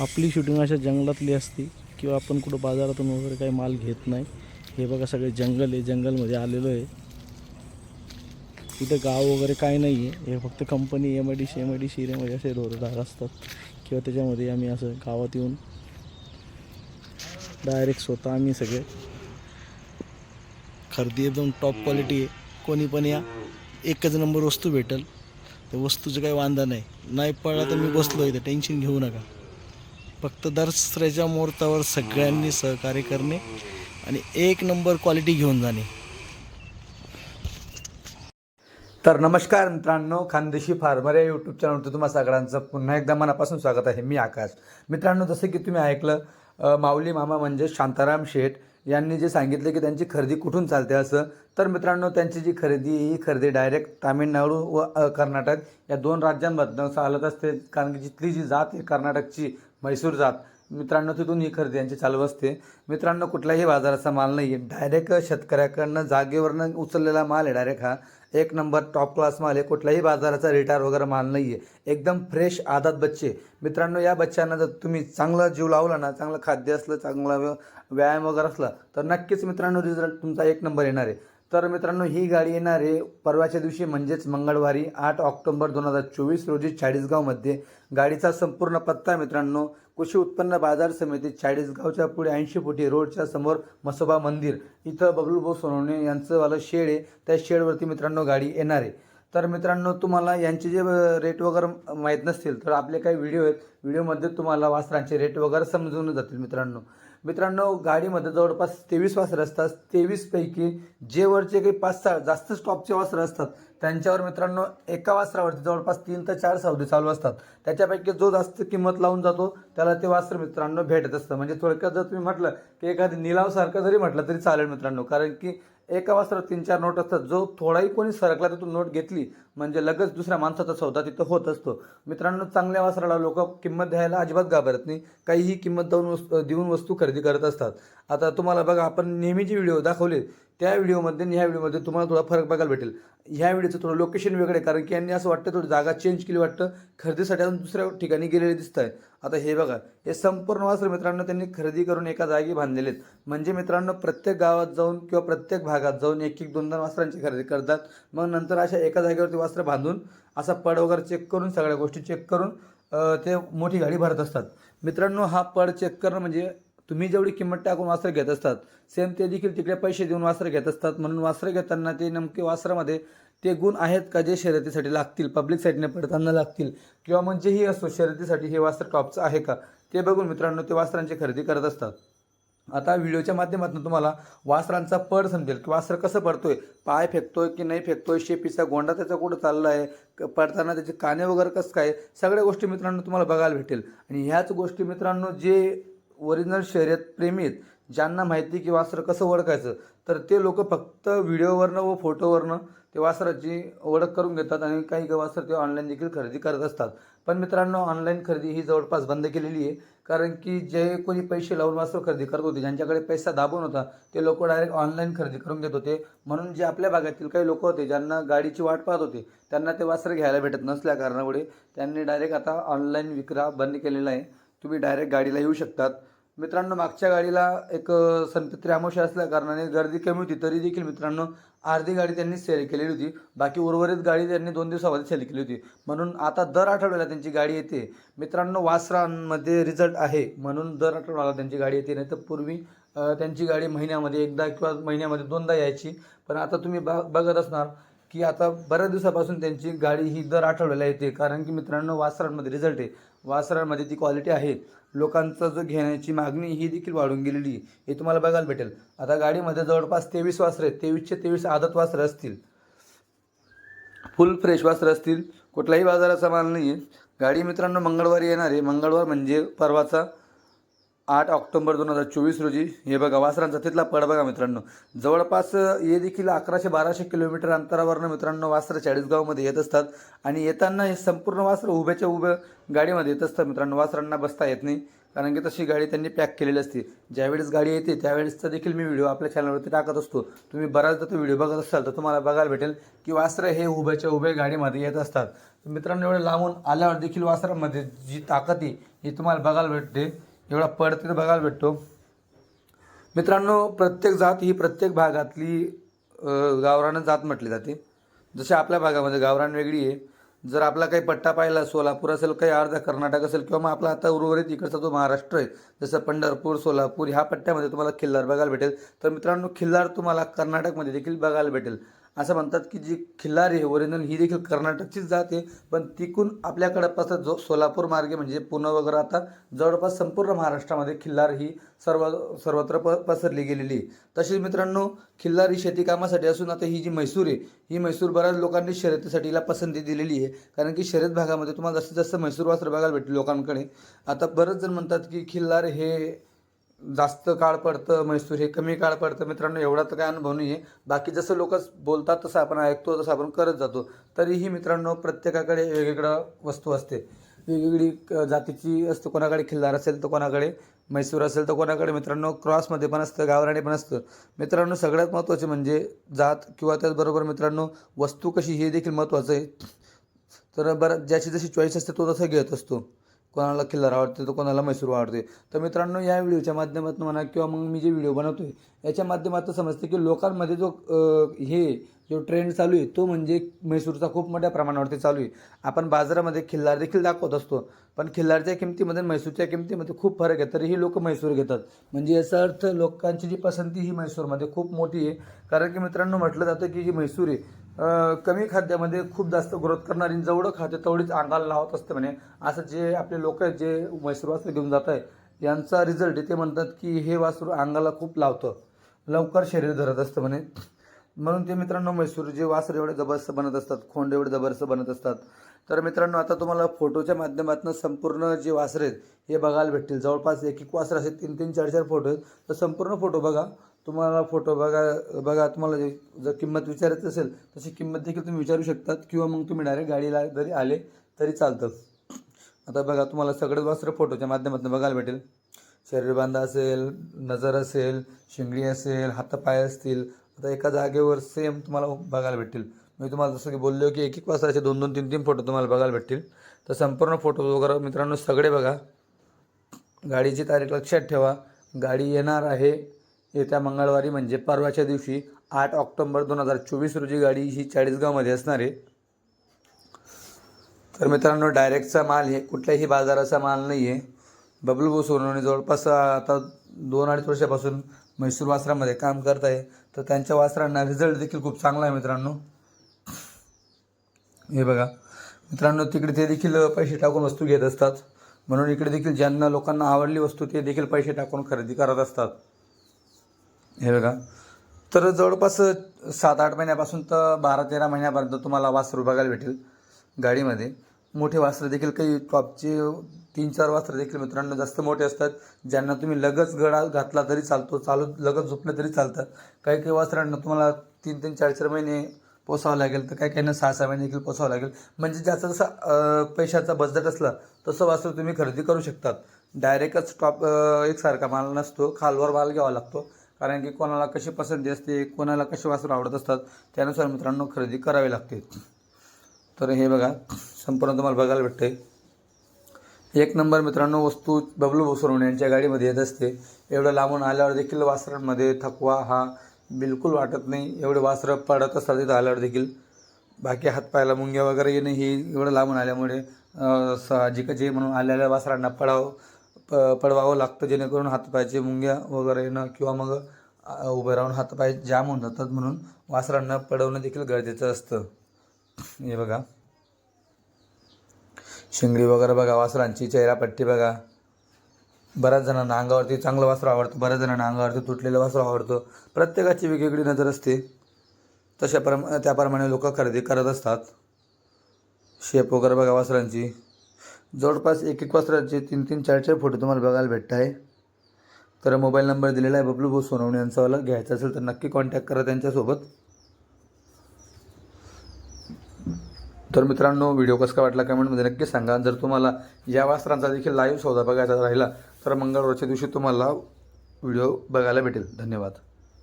आपली शूटिंग अशा जंगलातली असती किंवा आपण कुठं बाजारातून वगैरे काही माल घेत नाही. हे बघा सगळे जंगल आहे जंगलमध्ये आलेलो आहे. इथं गाव वगैरे काय नाही आहे हे फक्त company M I D C M I D C रेमध्ये असे रोजगार असतात. किंवा त्याच्यामध्ये आम्ही असं गावात येऊन डायरेक्ट स्वतः आम्ही सगळे. खरेदी एकदम टॉप क्वालिटी आहे. कोणी पण या एकच नंबर वस्तू भेटेल. त्या वस्तूचं काही वांदा नाही. नाही पडला तर मी बसलो इथं. टेन्शन घेऊ नका. फक्त दसऱ्याच्या मुहूर्तावर सगळ्यांनी सहकार्य करणे आणि एक नंबर क्वालिटी घेऊन जाणे. तर नमस्कार मित्रांनो खानदेशी फार्मर या यूट्यूब चॅनलवरती तुम्हा सगळ्यांचं पुन्हा एकदा मनापासून स्वागत आहे. मी आकाश. मित्रांनो जसं की तुम्ही ऐकलं माऊली मामा म्हणजे शांताराम शेठ यांनी जे सांगितले की त्यांची खरेदी कुठून चालते असं तर मित्रांनो त्यांची जी खरेदी ही खरेदी डायरेक्ट तामिळनाडू व कर्नाटक या दोन राज्यांमधनं चालत असते. कारण की जिथली जी जात आहे कर्नाटकची म्हैसूर जात. मित्रांनो तिथून ही खरेदी यांची चालू असते. मित्रांनो कुठल्याही बाजाराचा माल नाही आहे डायरेक्ट शेतकऱ्याकडनं जागेवरनं उचललेला माल आहे डायरेक्ट हा. एक नंबर टॉप क्लास माल आहे. कुठल्याही बाजाराचा रिटायर वगैरे माल नाही आहे एकदम फ्रेश आदात बच्चे. मित्रांनो या बच्चांना जर तुम्ही चांगला जीव लावला ना चांगलं खाद्य असलं चांगला व्यायाम वगैरे असला तर नक्कीच मित्रांनो रिझल्ट तुमचा एक नंबर येणार आहे. तर मित्रांनो ही गाडी येणार आहे परवाच्या दिवशी म्हणजेच मंगळवारी आठ ऑक्टोबर दोन हजार चोवीस रोजी चाळीसगावमध्ये. गाडीचा संपूर्ण पत्ता मित्रांनो कृषी उत्पन्न बाजार समिती चाळीसगावच्या पुढे ऐंशी फुटी रोडच्या समोर मसोबा मंदिर. इथं बबलूभाऊ सोनवणे यांचं वालं शेड आहे. त्या शेडवरती मित्रांनो गाडी येणार आहे. तर मित्रांनो तुम्हाला यांचे जे रेट वगैरे माहीत नसतील तर आपले काही व्हिडिओ आहेत. व्हिडिओमध्ये तुम्हाला वासरांचे रेट वगैरे समजून जातील मित्रांनो. मित्रांनो गाडीमध्ये जवळपास तेवीस वासरं असतात. तेवीसपैकी जे वरचे काही पाच सहा जास्त स्टॉपचे वासरं असतात त्यांच्यावर मित्रांनो एका वासरावरती जवळपास तीन ते चार सावधी चालू असतात. त्याच्यापैकी जो जास्त किंमत लावून जातो त्याला ते वास्त्र मित्रांनो भेटत असतं. म्हणजे थोडक्यात जर तुम्ही म्हटलं की एखादी निलावसारखं जरी म्हटलं तरी चालेल मित्रांनो. कारण की एका वासरात तीन चार नोट असतात. जो थोडाही कोणी सरकला तिथून नोट घेतली म्हणजे लगेच दुसऱ्या माणसाचा सौदा तिथं होत असतो. मित्रांनो चांगल्या वासराला लोक किंमत द्यायला अजिबात घाबरत नाही. काहीही किंमत देऊन वस्तू देऊन वस्तू खरेदी करत असतात. आता तुम्हाला बघा आपण नेहमी जे व्हिडिओ दाखवले त्या व्हिडिओमध्ये आणि ह्या व्हिडिओमध्ये तुम्हाला थोडा फरक बघायला भेटेल. ह्या व्हिडिओचं थोडं लोकेशन वेगळं आहे कारण की यांनी असं वाटतं थोडी जागा चेंज केली वाटतं. खरेदीसाठी अजून दुसऱ्या ठिकाणी गेलेले दिसत आहे आता हे बघा हे संपूर्ण वासर मित्रांनो त्यांनी खरेदी करून एका जागी बांधलेले आहेत म्हणजे मित्रांनो प्रत्येक गावात जाऊन किंवा प्रत्येक भागात जाऊन एक एक दोन दोन वासरांची खरेदी करतात. मग नंतर अशा एका जागेवरती वस्त्र बांधून असा पड वगैरे चेक करून सगळ्या गोष्टी चेक करून ते मोठी गाडी भरत असतात. मित्रांनो हा पड चेक करणं म्हणजे तुम्ही जेवढी किंमत टाकून वासर घेत असतात सेम ते देखील तिकडे पैसे देऊन वास्त्र घेत असतात. म्हणून वास्त्र घेताना ते नेमके वासरामध्ये ते गुण आहेत का जे शर्यतीसाठी लागतील पब्लिक साईडने पडताना लागतील किंवा म्हणजेही असो शर्यतीसाठी हे वस्त्र टॉपचं आहे का? ते बघून मित्रांनो ते वस्त्रांची खरेदी करत असतात. आता व्हिडिओच्या माध्यमातून तुम्हाला वासरांचा पड समजेल की वासर कसं पडतोय? पाय फेकतोय की नाही फेकतोय? शेपीचा गोंडा त्याचा कुठं चालला आहे पडताना त्याचे काने वगैरे कसं काय? सगळ्या गोष्टी मित्रांनो तुम्हाला बघायला भेटेल. आणि ह्याच गोष्टी मित्रांनो जे ओरिजिनल शर्यत प्रेमी आहेत ज्यांना माहिती की वासर कसं ओळखायचं तर ते लोक फक्त व्हिडिओवरनं व फोटोवरनं ते वासराची ओळख करून घेतात आणि काही काही वासर ते ऑनलाईन देखील खरेदी करत असतात. पण मित्रांनो ऑनलाईन खरेदी ही जवळपास बंद केलेली आहे कारण की जे कोणी पैसे लावून वासर खरेदी करत होते ज्यांच्याकडे पैसा दाबून होता ते लोक डायरेक्ट ऑनलाईन खरेदी करून घेत होते. म्हणून जे आपल्या भागातील काही लोक होते ज्यांना गाडीची वाट पाहत होते त्यांना ते वासर घ्यायला भेटत नसल्या कारणामुळे त्यांनी डायरेक्ट आता ऑनलाईन विक्रा बंद केलेला आहे. तुम्ही डायरेक्ट गाडीला येऊ शकतात. मित्रांनो मागच्या गाडीला एक अ, संपत्री अमावस्या असल्या कारणाने गर्दी कमी होती तरी देखील मित्रांनो अर्धी गाडी त्यांनी सेल केलेली होती. बाकी उर्वरित गाडी त्यांनी दोन दिवसामध्ये सेल केली होती. म्हणून आता दर आठवड्याला त्यांची गाडी येते. मित्रांनो वासरांमध्ये रिझल्ट आहे म्हणून दर आठवड्याला त्यांची गाडी येते. नाही तर पूर्वी त्यांची गाडी महिन्यामध्ये एकदा किंवा महिन्यामध्ये दोनदा यायची. पण आता तुम्ही बा बघत असणार की आता बऱ्याच दिवसापासून त्यांची गाडी ही दर आठवड्याला येते कारण की मित्रांनो वासरांमध्ये रिझल्ट आहे. वासरांमध्ये ती क्वालिटी आहे. लोकांचं जो घेण्याची मागणी ही देखील वाढून गेलेली हे तुम्हाला बघायला भेटेल. आता गाडीमध्ये जवळपास तेवीस वासरं आहेत. तेवीसचे तेवीस आदत वासरं असतील. फुल फ्रेश वासरं असतील. कुठलाही बाजाराचा माल नाही आहे गाडी मित्रांनो मंगळवारी येणार आहे. मंगळवार म्हणजे परवाचा आठ ऑक्टोबर दोन हजार चोवीस रोजी. हे बघा वासरांचा तिथला पड बघा मित्रांनो. जवळपास हे देखील अकराशे बाराशे किलोमीटर अंतरावरनं मित्रांनो वासरं चाळीसगावमध्ये येत असतात. आणि येताना हे संपूर्ण वासरं उभ्याच्या उभ्या गाडीमध्ये येत असतात मित्रांनो. वासरांना बसता येत नाही. कारण की तशी गाडी त्यांनी पॅक केलेली असते. ज्यावेळेस गाडी येते त्यावेळेसचा देखील मी व्हिडिओ आपल्या चॅनलवरती टाकत असतो. तुम्ही बऱ्याचदा तो व्हिडिओ बघत असाल तर तुम्हाला बघायला भेटेल की वासरं हे उभ्याच्या उभ्या गाडीमध्ये येत असतात. मित्रांनो एवढं लांबून आल्यावर देखील वासरामध्ये जी ताकद आहे ही तुम्हाला बघायला भेटते. एवढा पड तिथं बघायला भेटतो. मित्रांनो प्रत्येक जात ही प्रत्येक भागातली गावरानं जात म्हटली जाते. जसे आपल्या भागामध्ये गावरान वेगळी आहे. जर आपला काही पट्टा पाहिला सोलापूर असेल काही अर्धा कर्नाटक असेल किंवा मग आपला आता उर्वरित इकडचा जो महाराष्ट्र आहे जसं पंढरपूर सोलापूर ह्या पट्ट्यामध्ये तुम्हाला खिल्लार बघायला भेटेल. तर मित्रांनो खिल्लार तुम्हाला कर्नाटकमध्ये देखील बघायला भेटेल. असं म्हणतात की जी खिल्लार आहे ओरिजिनल ही देखील कर्नाटकचीच जात आहे. पण तिकून आपल्याकडं पासून जो सोलापूर मार्गे म्हणजे पुणे वगैरे आता जवळपास संपूर्ण महाराष्ट्रामध्ये खिल्लार ही सर्व सर्वत्र प पसरली गेलेली आहे. तसेच मित्रांनो खिल्लार ही शेती कामासाठी असून आता ही जी म्हैसूर आहे ही म्हैसूर बऱ्याच लोकांनी शर्यतीसाठी हिला पसंती दिलेली आहे. कारण की शर्यत भागामध्ये तुम्हाला जास्तीत जास्त म्हैसूर वासर बघायला भेटते लोकांकडे. आता बरेच जण म्हणतात की खिल्लार हे जास्त काळ पडतं म्हैसूर हे कमी काळ पडतं. मित्रांनो एवढा तर काय अनुभव नाही आहे बाकी जसं लोक बोलतात तसं आपण ऐकतो तसं आपण करत जातो. तरीही मित्रांनो प्रत्येकाकडे वेगवेगळं वस्तू असते. वेगवेगळी क- जातीची असते. कोणाकडे खिल्लार असेल तर कोणाकडे म्हैसूर असेल तर कोणाकडे मित्रांनो क्रॉसमध्ये पण असतं गावराणी पण असतं. मित्रांनो सगळ्यात महत्त्वाचे म्हणजे जात किंवा त्याचबरोबर मित्रांनो वस्तू कशी हे देखील महत्त्वाचं आहे. तर बरं ज्याची जशी चॉईस असते तो तसं घेत असतो. कोणाला खिल्लार आवडते तर कोणाला म्हैसूर आवडते. तर मित्रांनो या व्हिडिओच्या माध्यमातून म्हणा किंवा मग मी जे व्हिडिओ बनवतो आहे याच्या माध्यमातून समजते की लोकांमध्ये जो हे जो ट्रेंड चालू आहे तो म्हणजे म्हैसूरचा खूप मोठ्या प्रमाणावरती चालू आहे. आपण बाजारामध्ये खिल्लार देखील दाखवत असतो पण खिल्लारच्या किमतीमध्ये म्हैसूरच्या किमतीमध्ये खूप फरक आहे. तरीही लोक म्हैसूर घेतात. म्हणजे याचा अर्थ लोकांची जी पसंती ही म्हैसूरमध्ये खूप मोठी आहे. कारण की मित्रांनो म्हटलं जातं की जी म्हैसूर आहे कमी खाद्यामध्ये खूप जास्त ग्रोथ करणारी जेवढं खाते तेवढीच अंगाला लावत असतं म्हणे. असं जे आपले लोक आहेत जे म्हैसूर वासर घेऊन जात आहे यांचा रिझल्ट इथे ते म्हणतात की हे वासरू अंगाला खूप लावतं. लवकर शरीर धरत असतं म्हणे. म्हणून ते मित्रांनो म्हैसूर जे वासर एवढे जबरदस्त बनत असतात खोंड एवढे जबरदस्त बनत असतात. तर मित्रांनो आता तुम्हाला फोटोच्या माध्यमातून संपूर्ण जे वासरे आहेत हे बघायला भेटतील. जवळपास एक एक वासर असे तीन तीन चार चार फोटो आहेत. तर संपूर्ण फोटो बघा. तुम्हाला फोटो बघा बघा तुम्हाला जे जर किंमत विचारायची असेल तशी किंमत देखील तुम्ही विचारू शकतात किंवा मग तुम्ही डायरेक्ट गाडीला जरी आले तरी चालतं. आता बघा तुम्हाला सगळेच वासरं फोटोच्या माध्यमातून बघायला भेटेल. शरीरबांधा असेल नजर असेल शिंगडी असेल हातपाय असतील आता एका जागेवर सेम तुम्हाला बघायला भेटतील. मी तुम्हाला जसं की बोललो की एक एक वासराचे दोन दोन तीन तीन फोटो तुम्हाला बघायला भेटतील. तर संपूर्ण फोटो वगैरे मित्रांनो सगळे बघा. गाडीची तारीख लक्षात ठेवा. गाडी येणार आहे. येत्या मंगळवारी म्हणजे परवाच्या दिवशी आठ ऑक्टोंबर दोन हजार चोवीस रोजी गाडी ही चाळीसगावमध्ये असणार आहे. तर मित्रांनो डायरेक्टचा माल हे कुठल्याही बाजाराचा माल नाही आहे. बबलू भाऊ सोनवणे जवळपास आता दोन अडीच वर्षापासून म्हैसूर वासरामध्ये काम करत आहे. तर त्यांच्या वासरांना रिझल्ट देखील खूप चांगला आहे मित्रांनो. हे बघा. मित्रांनो तिकडे ते देखील पैसे टाकून वस्तू घेत असतात. म्हणून इकडे देखील ज्यांना लोकांना आवडली वस्तू ते देखील पैसे टाकून खरेदी करत असतात. हे बघा. तर जवळपास सात आठ महिन्यापासून तर बारा तेरा महिन्यापर्यंत तुम्हाला वासरू बघायला भेटेल गाडीमध्ये. मोठे वासरं देखील काही टॉपचे तीन चार वासरं देखील मित्रांनो जास्त मोठे असतात. ज्यांना तुम्ही लगच गळा घातला तरी चालतो चालू लगच झोपलं तरी चालतं. काही काही वासरांना तुम्हाला तीन तीन चार चार महिने पोसावं लागेल तर काही ना सहा सहा महिने देखील पोसावं लागेल. म्हणजे ज्याचा जसा पैशाचा बजेट असला तसं वासरू तुम्ही खरेदी करू शकतात. डायरेक्टच टॉप एकसारखा माल नसतो खालवर माल घ्यावा लागतो. कारण की कोणाला कशी पसंती असते कोणाला कसे वासरू आवडत असतात त्यानुसार मित्रांनो खरेदी करावी लागते. तर हे बघा संपूर्ण तुम्हाला बघायला भेटते एक नंबर मित्रांनो वस्तू बबलू बसवून यांच्या गाडीमध्ये येत असते. एवढं लांबून आल्यावर देखील वासरांमध्ये थकवा हा बिलकुल वाटत नाही. एवढे वासरं पडत असतात तिथं आल्यावर देखील. बाकी हातपायाला मुंग्या वगैरे येणं ही एवढं लांबून आल्यामुळे अं, साहजिकच म्हणून आलेल्या वासरांना पडावं प पडवावं लागतं. जेणेकरून हातपायाचे मुंग्या वगैरे येणं किंवा मग उभं उभे राहून हातपाय जाम होऊन जातात म्हणून वासरांना पडवणं देखील गरजेचं असतं. हे बघा. शिंगडी वगैरे बघा वासरांची चेहरापट्टी बघा. बऱ्याच जणांना अंगावरती चांगलं वासरं आवडतं बऱ्याच जणांना अंगावरती तुटलेलं वासरं आवडतं. प्रत्येकाची वेगवेगळी नजर असते. तशा प्रम त्याप्रमाणे लोक खरेदी करत असतात. शेप वगैरे बघा वासरांची. जवळपास एक एक वासराचे तीन तीन चार चार फोटो तुम्हाला बघायला भेटत आहे. तर मोबाईल नंबर दिलेला आहे बबलू भाऊ सोनवणे यांचावाला. घ्यायचा असेल तर नक्की कॉन्टॅक्ट करा त्यांच्यासोबत. तर मित्रांनो व्हिडिओ कसा काय वाटला कमेंटमध्ये नक्की सांगा. जर तुम्हाला या वस्त्रांचा देखील लाईव्ह सौदा बघायचा राहिला तर मंगळवारच्या दिवशी तुम्हाला व्हिडिओ बघायला भेटेल. धन्यवाद.